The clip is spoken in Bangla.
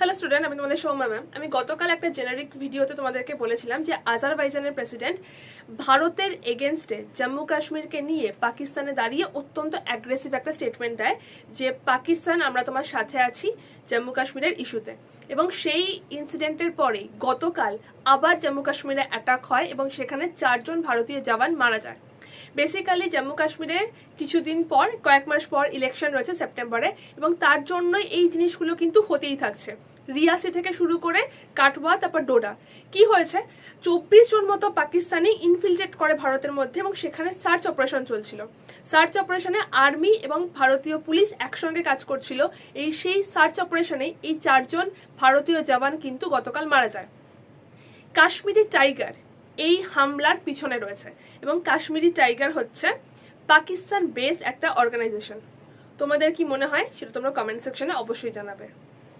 হ্যালো স্টুডেন্ট আমি তোমাদের সৌম্যা ম্যাম আমি গতকাল একটা জেনারিক ভিডিওতে তোমাদেরকে বলেছিলাম যে আজারবাইজানের প্রেসিডেন্ট ভারতের এগেনস্টে জম্মু কাশ্মীরকে নিয়ে পাকিস্তানে দাঁড়িয়ে অত্যন্ত অ্যাগ্রেসিভ একটা স্টেটমেন্ট দেয় যে পাকিস্তান, আমরা তোমার সাথে আছি জম্মু কাশ্মীরের ইস্যুতে এবং সেই ইনসিডেন্টের পরেই গতকাল আবার জম্মু কাশ্মীরে অ্যাটাক হয় এবং সেখানে চারজন ভারতীয় জওয়ান মারা যায়। বেসিক্যালি জম্মু কাশ্মীরের কিছুদিন পর, কয়েক মাস পর ইলেকশন রয়েছে সেপ্টেম্বরে এবং তার জন্যই এই জিনিসগুলো কিন্তু হতেই থাকছে। রিয়াসি থেকে শুরু করে কাটওয়া, তারপর ডোডা। কি হয়েছে? চব্বিশ জন মতো পাকিস্তানি ইনফিল্ট্রেট করে ভারতের মধ্যে এবং সেখানে সার্চ অপারেশন চলছিল। সার্চ অপারেশনে আর্মি এবং ভারতীয় পুলিশ একসঙ্গে কাজ করছিল। এই সেই সার্চ অপারেশনে এই চারজন ভারতীয় জওয়ান কিন্তু গতকাল মারা যায়। কাশ্মীরি টাইগার এই হামলার পিছনে রয়েছে এবং কাশ্মীরি টাইগার হচ্ছে পাকিস্তান বেস একটা অর্গানাইজেশন তোমাদের কি মনে হয়? সেটা তোমরা কমেন্ট সেকশনে অবশ্যই জানাবে।